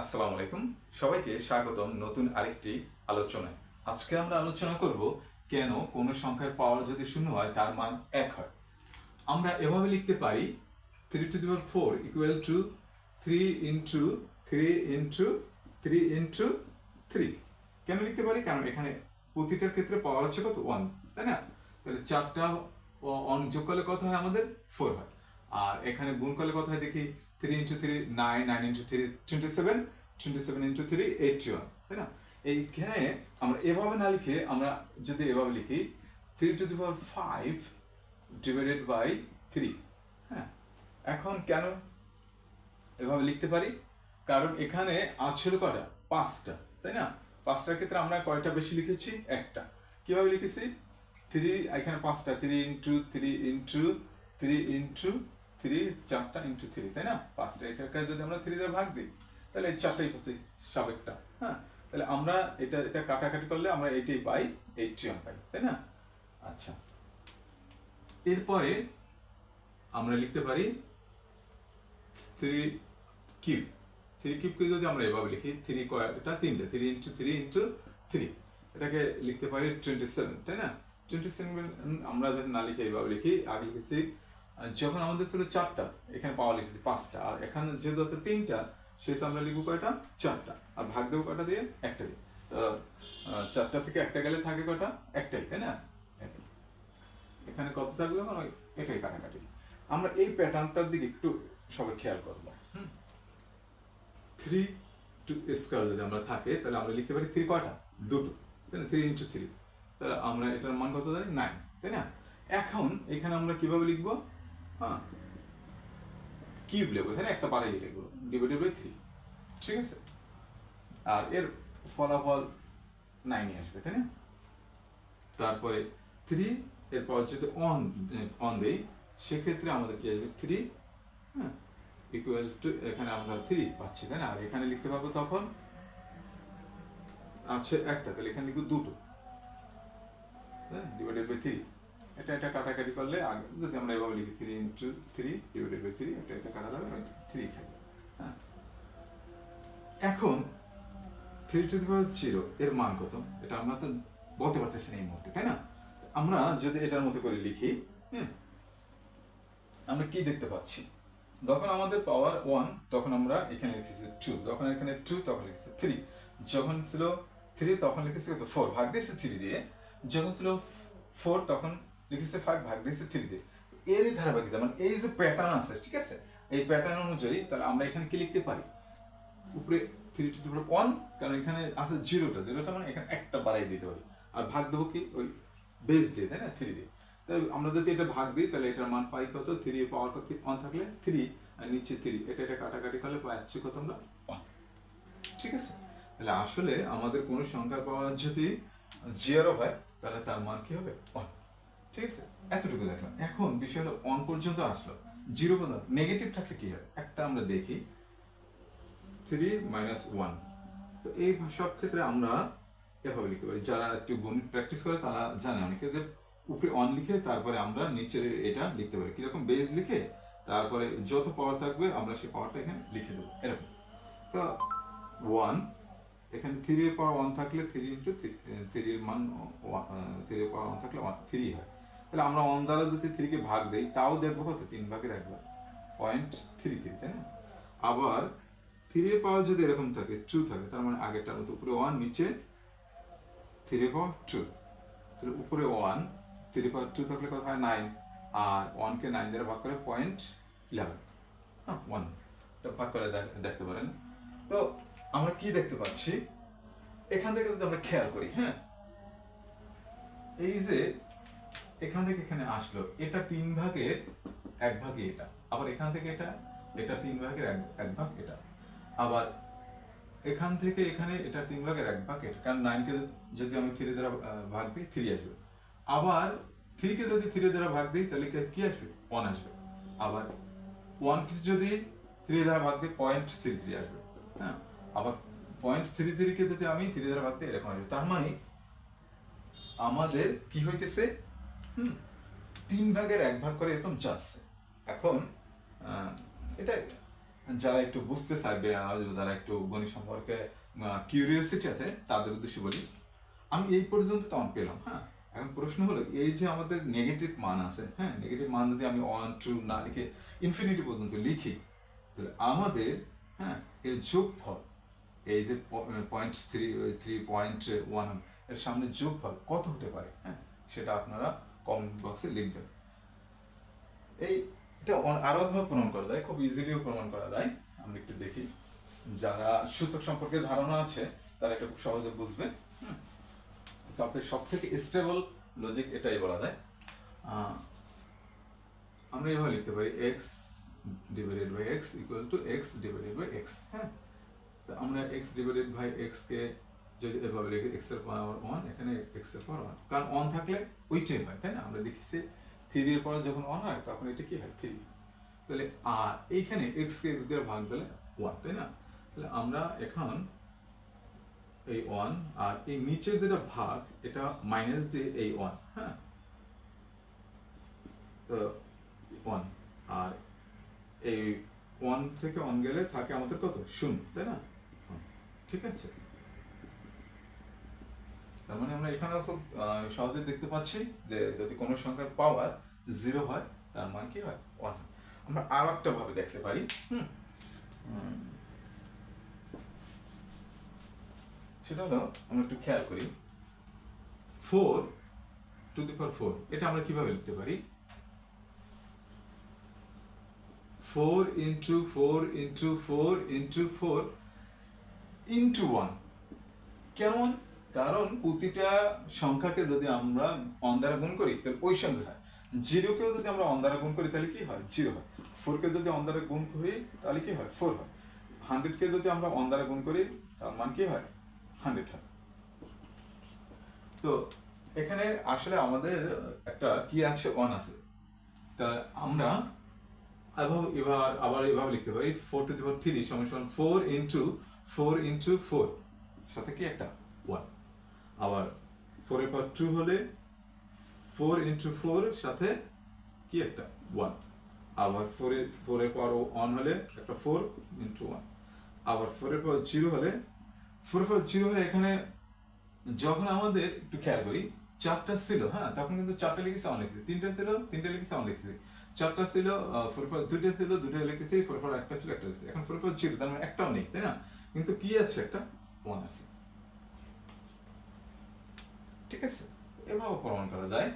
আসসালামু আলাইকুম। সবাইকে স্বাগতম নতুন আরেকটি আলোচনায়। আজকে আমরা আলোচনা করব কেন কোনো সংখ্যার পাওয়ার যদি শূন্য হয়, তার মান এক হয়। আমরা এভাবে লিখতে পারি three to the power four equal to three into three into three into three কেন লিখতে পারি? কারণ এখানে প্রতিটার ক্ষেত্রে পাওয়ার হচ্ছে কত? ওয়ান তাই না? তাহলে চারটা অন যোগ করলে কত হয় আমাদের? ফোর হয়। আর এখানে গুণ করলে কত হয় দেখি? Three into three nine nine into three twenty seven twenty seven into three eighty one তাই না? এইখানে আমরা এভাবে না লিখে আমরা যদি এভাবে লিখি three to the power five divided by three হ্যাঁ? এখন কেন এভাবে লিখতে পারি? কারণ এখানে আছে কটা পাঁচটা, তাই না? পাঁচটার ক্ষেত্রে আমরা কয়টা বেশি লিখেছি? একটা। কীভাবে লিখেছি? থ্রি এখানে পাঁচটা three into three into three into three চারটা ইন্টু থ্রি তাই না? পাঁচটা এটাকে যদি আমরা থ্রি দিয়ে ভাগ দিই, তাহলে চারটাই পাচ্ছি সাবেকটা হ্যাঁ? তাহলে আমরা এটা এটা কাটাকাটি করলে আমরা এইটাই পাই এইটটি পাই, তাই না? আচ্ছা। এরপরে আমরা লিখতে পারি থ্রি কিউব থ্রি কিউবকে যদি আমরা এভাবে লিখি থ্রি এটা তিনটে three into three into three এটাকে লিখতে পারি টোয়েন্টি সেভেন তাই না? টোয়েন্টি সেভেন আমরা যদি না লিখে এইভাবে লিখি, আগে লিখেছি যখন আমাদের ছিল চারটা, এখানে পাওয়া লিখেছি পাঁচটা, আর এখানে যেহেতু আছে তিনটা, সেহেতু আমরা লিখব কয়টা? চারটা। আর ভাগ দেবো কয়টা দিয়ে? একটা দিয়ে। চারটা থেকে একটা গেলে থাকে কয়টা? একটাই, তাই না? এখানে কত থাকবে? এটাই কাটাকাটি। আমরা এই প্যাটার্নটার দিকে একটু সবাই খেয়াল করব। থ্রি টু স্কোয়ার যদি আমরা থাকে, তাহলে আমরা লিখতে পারি থ্রি কয়টা? দুটো। তাই না থ্রি ইন্টু থ্রি। তাহলে আমরা এটার মান কত জানি নাইন, তাই না? এখন এখানে আমরা কীভাবে লিখব? হ্যাঁ। কিউব লিখব এখানে একটা বাড়াই লিখব ডিভাইডেড বাই থ্রি ঠিক আছে? আর এর ফলাফল নাইনই আসবে, তাই না? তারপরে থ্রি এরপর যদি অন অন দেই, সেক্ষেত্রে আমাদের কি আসবে? থ্রি হ্যাঁ ইকুয়াল টু এখানে আমরা থ্রি পাচ্ছি, তাই না? আর এখানে লিখতে পারব তখন আছে একটা, তাহলে এখানে লিখব দুটো ডিভাইডেড বাই থ্রি এটা এটা কাটাকাটি করলে আগে যদি আমরা এভাবে লিখি three into three divided by three এটা এটা কাটা যাবে থ্রি থাকবে হ্যাঁ? এখন থ্রি টু পাওয়ার জিরো এর মান কত? এটা আমরা তো বলতে পারতেছি না এই মুহূর্তে, তাই না? আমরা যদি এটার মতো করে লিখি হ্যাঁ আমরা কি দেখতে পাচ্ছি? যখন আমাদের পাওয়ার ওয়ান তখন আমরা এখানে লিখেছি টু যখন এখানে টু তখন লিখেছি থ্রি যখন ছিল থ্রি তখন লিখেছি কত? ফোর ভাগ দিয়েছে থ্রি দিয়ে, যখন ছিল ফোর তখন লিখেছে ফাইভ ভাগ দিয়েছে থ্রি দিয়ে এরই ধারাবাহিকতা মানে এই যে প্যাটার্ন আছে, ঠিক আছে? এই প্যাটার্ন অনুযায়ী তাহলে আমরা এখানে কি লিখতে পারি? উপরে থ্রি টু দি ওয়ান কারণ এখানে আছে জিরোটা জিরোটা মানে এখানে একটা বাড়াই দিতে পারি আর ভাগ দেবো কি? ওই বেস দিয়ে, তাই না? থ্রি দিয়ে তাই আমরা যদি এটা ভাগ দিই, তাহলে এটার মান পাই কত? থ্রি পাওয়ার কত? ওয়ান থাকলে থ্রি আর নিচে থ্রি এটা এটা কাটাকাটি করলে পাচ্ছি কত আমরা ওয়ান ঠিক আছে? তাহলে আসলে আমাদের কোনো সংখ্যা পাওয়ার যদি জিরো হয়, তাহলে তার মান কি হবে? ওয়ান ঠিক আছে? এতটুকু দেখলাম। এখন বিষয় হলো ওয়ান পর্যন্ত আসলো। জিরো পর্যন্ত নেগেটিভ থাকলে কি হয়? একটা আমরা দেখি। থ্রি মাইনাস ওয়ান তো এই সব ক্ষেত্রে আমরা এভাবে লিখতে পারি। যারা একটু গণিত প্র্যাকটিস করে, তারা জানে। অনেকেদের উপরে অন লিখে তারপরে আমরা নিচে এটা লিখতে পারি। কীরকম বেজ লিখে তারপরে যত পাওয়ার থাকবে, আমরা সেই পাওয়ারটা এখানে লিখে দেবো। এরকম। তো ওয়ান এখানে থ্রি এর পাওয়ার ওয়ান থাকলে থ্রি ইন্টু থ্রির মান থ্রি এর পাওয়ার ওয়ান থাকলে ওয়ান থ্রি হয়। তাহলে আমরা ওয়ান দ্বারা যদি থ্রিকে ভাগ দেই, তাও দেখব কত তিন ভাগের একবার পয়েন্ট থ্রি থ্রি তাই না? আবার থ্রি পাওয়ার যদি এরকম থাকে টু থাকে, তার মানে আগেরটার মতো উপরে ওয়ান নিচে থ্রি পাওয়ার টু তাহলে উপরে ওয়ান থ্রি পাওয়ার টু থাকলে কত হয়? নাইন আর ওয়ানকে নাইন দ্বারা ভাগ করে পয়েন্ট ইলেভেন হ্যাঁ ওয়ান ভাগ করে দেখ- দেখতে পারেন। তো আমরা কি দেখতে পাচ্ছি? এখান থেকে যদি আমরা খেয়াল করি হ্যাঁ? এই যে এখান থেকে এখানে আসলো, এটা তিন ভাগের এক ভাগে এটা, আবার এখান থেকে এটা এটা তিন ভাগের এক এক ভাগ এটা, আবার এখান থেকে এখানে এটা তিন ভাগের এক ভাগ এটা, কারণ নাইনকে যদি আমি থ্রি দ্বারা ভাগ দিই থ্রি আসবে। আবার থ্রিকে যদি থ্রি দ্বারা ভাগ দিই, তাহলে কি- আসবে? ওয়ান আসবে। আবার ওয়ানকে যদি থ্রি দ্বারা ভাগ দিই পয়েন্ট থ্রি থ্রি আসবে হ্যাঁ? আবার পয়েন্ট থ্রি থ্রিকে যদি আমি থ্রি দ্বারা ভাগ দিই, এরকম আসবে। তার মানে আমাদের কি হইতেছে? তিন ভাগের এক ভাগ করে এরকম যাচ্ছে। এখন এটা যারা একটু বুঝতে চাইবে যারা একটু গণিত সম্পর্কে কিউরিয়াসিটি আছে, তাদের উদ্দেশ্যে বলি, আমি এই পর্যন্ত তো পেলাম হ্যাঁ? এখন প্রশ্ন হলো, এই যে আমাদের নেগেটিভ মান আছে হ্যাঁ? নেগেটিভ মান যদি আমি ওয়ান টু না লিখে ইনফিনিটি পর্যন্ত লিখি, তাহলে আমাদের হ্যাঁ এর যোগফল, এই যে পয়েন্ট থ্রি থ্রি পয়েন্ট ওয়ানের সামনে যোগফল কত হতে পারে হ্যাঁ? সেটা আপনারা কমেন্ট বক্সে লিখবেন এই এটা অন- আরও একভাবে প্রমাণ করা যায়, খুব ইজিলিও প্রমাণ করা যায়। আমরা একটু দেখি। যারা সূচক সম্পর্কে ধারণা আছে, তারা এটা খুব সহজে বুঝবে। তবে সব থেকে স্টেবল লজিক এটাই বলা যায়। আমরা এভাবে লিখতে পারি X divided by X equal to X divided by X হ্যাঁ? তো আমরা এক্স ডিভাইডেড বাই এক্স কে যদি এভাবে লিখি এক্সের পাওয়ার ওয়ান এখানে এক্সের পাওয়ার ওয়ান কারণ অন থাকলে ওইটাই হয়, তাই না? আমরা দেখেছি থ্রি এর পরে যখন অন হয়, তখন এটা কি হয়? থ্রি তাহলে আর এইখানে এক্স কে এক্স দিয়ে ভাগ দিলে ওয়ান তাই না? তাহলে আমরা এখন এই ওয়ান আর এই নিচের যেটা ভাগ, এটা মাইনাস দিয়ে এই ওয়ান হ্যাঁ? তো ওয়ান আর এই ওয়ান থেকে অন গেলে থাকে আমাদের কত? শূন্য, তাই না? ঠিক আছে? তার মানে আমরা এখানেও খুব সহজে দেখতে পাচ্ছি যে যদি কোনো সংখ্যার পাওয়ার জিরো হয়, তার মান কি হয়? ওয়ান আমরা আর একটা ভাবে দেখতে পারি, হুম? সেটা হলো, আমরা একটু খেয়াল করি। Four to the power four এটা আমরা কীভাবে লিখতে পারি? Four into four into four into four into one কেমন? কারণ প্রতিটা সংখ্যাকে যদি আমরা অন দ্বারা গুণ করি, তাহলে ওই সঙ্গে হয়। জিরোকেও যদি আমরা অন দ্বারা গুণ করি, তাহলে কি হয়? জিরো হয়। ফোরকে যদি অন দ্বারা গুণ করি, তাহলে কি হয়? ফোর হয়। হান্ড্রেডকে যদি আমরা অন দ্বারা গুণ করি, তার মান কি হয়? হান্ড্রেড হয়। তো এখানে আসলে আমাদের একটা কি আছে? অন আছে। তা আমরা এভাবে এবার, আবার এভাবে লিখতে পারি। ফোর টু দি থ্রি সমান সমান four into four into four সাথে কি একটা? ওয়ান আবার ফোর পাওয়ার টু হলে ফোর ইন্টু ফোর সাথে কি একটা? ওয়ান আবার ফোর এর ফোর এর পাওয়ার ওয়ান হলে একটা ফোর ইন্টু ওয়ান আবার ফোর এর জিরো হলে ফোর পাওয়ার জিরো হয়ে এখানে যখন আমাদের একটু খেয়াল করি, চারটা ছিল হ্যাঁ তখন কিন্তু চারটা লিখেছি অন লিখেছি। তিনটা ছিল, তিনটা লিখেছি অন লিখেছি। চারটা ছিল ফোর ফোর দুইটা ছিল, দুইটা লিখেছি ফোর ফোর একটা ছিল, একটা লিখেছি। এখন ফোর ফোর জিরো তার মানে একটাও নেই, তাই না? কিন্তু কি আছে একটা? ওয়ান আছে। ঠিক আছে এভাবে প্রমাণ করা যায়।